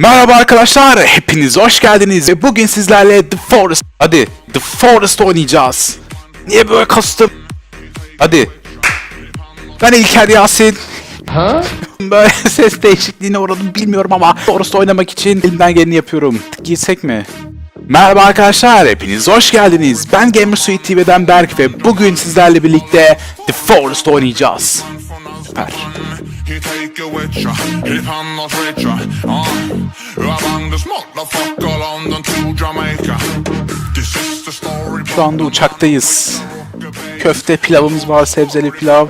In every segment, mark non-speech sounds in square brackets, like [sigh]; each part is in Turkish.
Merhaba arkadaşlar, hepiniz hoş geldiniz. Ve Bugün sizlerle The Forest, hadi The Forest oynayacağız. Niye böyle kastım? Hadi. Ben İlker Yasin. [laughs] Böyle ses değişikliğine uğradım bilmiyorum ama Forest oynamak için elimden geleni yapıyorum. Girsek mi? Merhaba arkadaşlar, hepiniz hoş geldiniz. Ben Gamersuite TV'den Berk ve bugün sizlerle birlikte The Forest oynayacağız. Süper. He take ya, hip I'm not with ya. Uh, I bang this motherfucker London to Jamaica. This is the story. Şu anda uçaktayız. Köfte pilavımız var, sebzeli pilav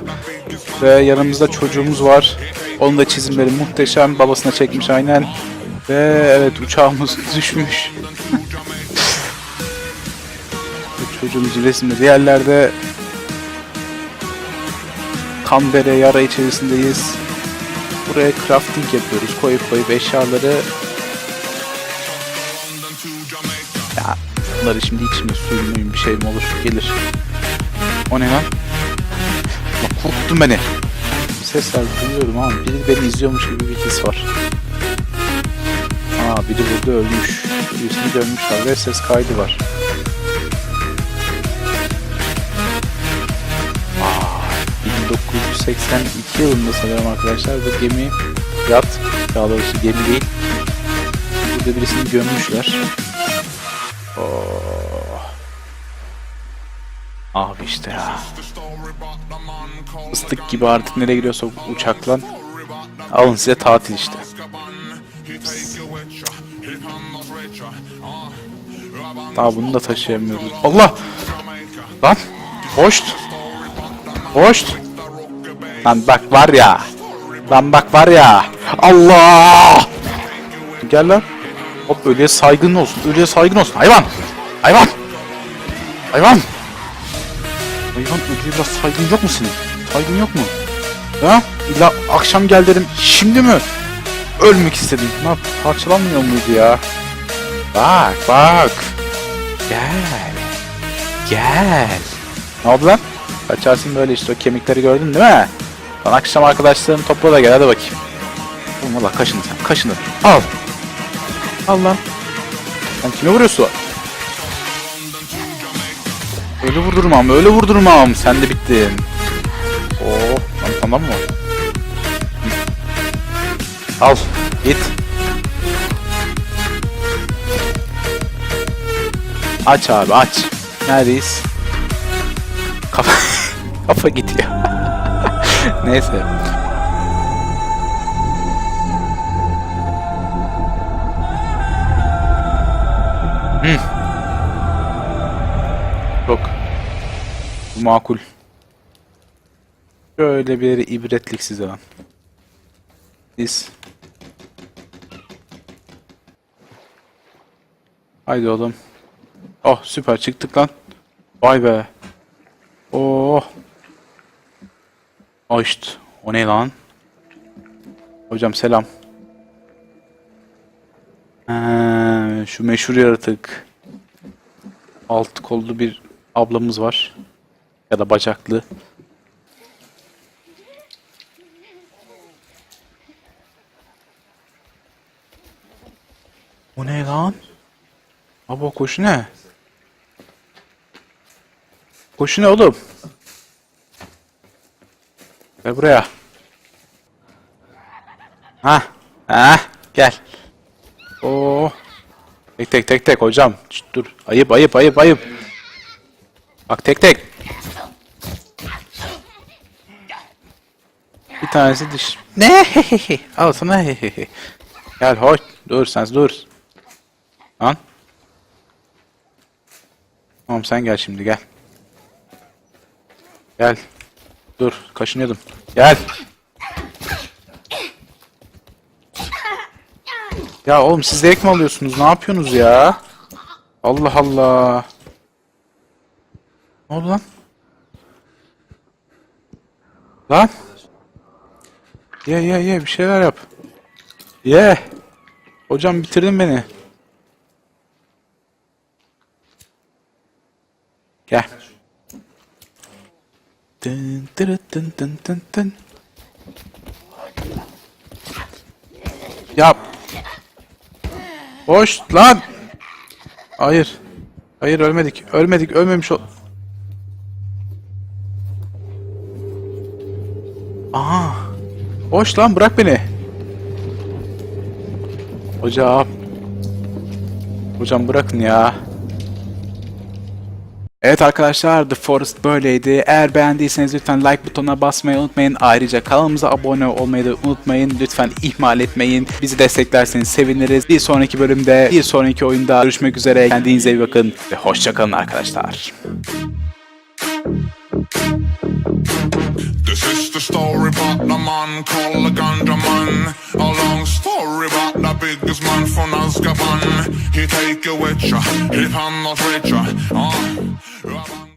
ve yanımızda çocuğumuz var. Onun da çizimleri muhteşem. Babasına çekmiş aynen. Ve evet uçağımız [laughs] düşmüş. Çocuğumuzun resimleri yerlerde. Kambere yara içerisindeyiz. Buraya crafting yapıyoruz. Koyup koyup eşyaları ya bunları şimdi içme suyum muyum bir şey mi olur gelir. O ne lan? Bak korkuttun beni. Sesler duyuyorum ama biri beni izliyormuş gibi bir his var. Aa biri burada ölmüş. Birisini gömmüşler ve ses kaydı var. 1982 yılında sanırım arkadaşlar bu gemi yat daha doğrusu gemi değil. Burada birisini gömmüşler. Oh. Abi işte ya. Islık gibi artık nereye gidiyorsa uçakla. Alın size tatil işte. Daha bunu da taşıyamıyoruz. Allah! Lan! Hoşt! Hoşt! Lan bak var ya! Lan bak var ya! Allah! Gel lan. Hop ölüye saygın olsun. Ölüye saygın olsun. Hayvan! Hayvan! Hayvan! Hayvan ölüye biraz saygın yok mu senin? Saygın yok mu? Ha? İlla akşam gel dedim. Şimdi mi? Ölmek istedim. Ne yap? Parçalanmıyor muydu ya? Bak bak. Gel. Gel. Ne oldu lan? Kaçarsın böyle işte o kemikleri gördün değil mi? Lan akşam arkadaşlarım topla da gel hadi bakayım. Oğlum valla kaşını sen kaşını. Al. Al lan. Lan kime vuruyorsun? Öyle vurdurmam, öyle vurdurmam. Sen de bittin. Oo, lan tamam mı? Al, git. Aç abi, aç. Neredeyiz? Kafa, [laughs] kafa gidiyor. Neyse. Yok. Bu makul. Şöyle bir ibretlik size lan. Biz. Haydi oğlum. Oh süper çıktık lan. Vay be. Oh. Açtı. O ne lan? Hocam selam. Ha, şu meşhur yaratık. Alt kollu bir ablamız var. Ya da bacaklı. O ne lan? Aba koşu ne? Koşu ne oğlum? Gel buraya. Ha, ha, gel. Oo. Tek tek tek tek hocam. Şşt, dur. Ayıp ayıp ayıp ayıp. Bak tek tek. Bir tanesi diş. Ne? [laughs] Al sana. [laughs] Gel hoş. Dur sen dur. Lan. Tamam sen gel şimdi gel. Gel. Dur kaşınıyordum. Gel. Ya oğlum siz zevk mi alıyorsunuz? Ne yapıyorsunuz ya? Allah Allah. Ne oldu lan? Lan? Ye ye ye bir şeyler yap. Ye. Hocam bitirdin beni. Gel. Dın dırı dın dın dın dın. Ya Hoş lan. Hayır. Hayır ölmedik. Ölmedik. Ölmemiş ol. Aha. Hoş lan bırak beni. Hocam. Hocam bırakın ya. Evet arkadaşlar The Forest böyleydi. Eğer beğendiyseniz lütfen like butonuna basmayı unutmayın. Ayrıca kanalımıza abone olmayı da unutmayın. Lütfen ihmal etmeyin. Bizi desteklerseniz seviniriz. Bir sonraki bölümde, bir sonraki oyunda görüşmek üzere. Kendinize iyi bakın ve hoşçakalın arkadaşlar. This is the story about the man called the Ganja Man. A long story about the biggest man from Azkaban. He take with ya, if I'm not with ya. Uh,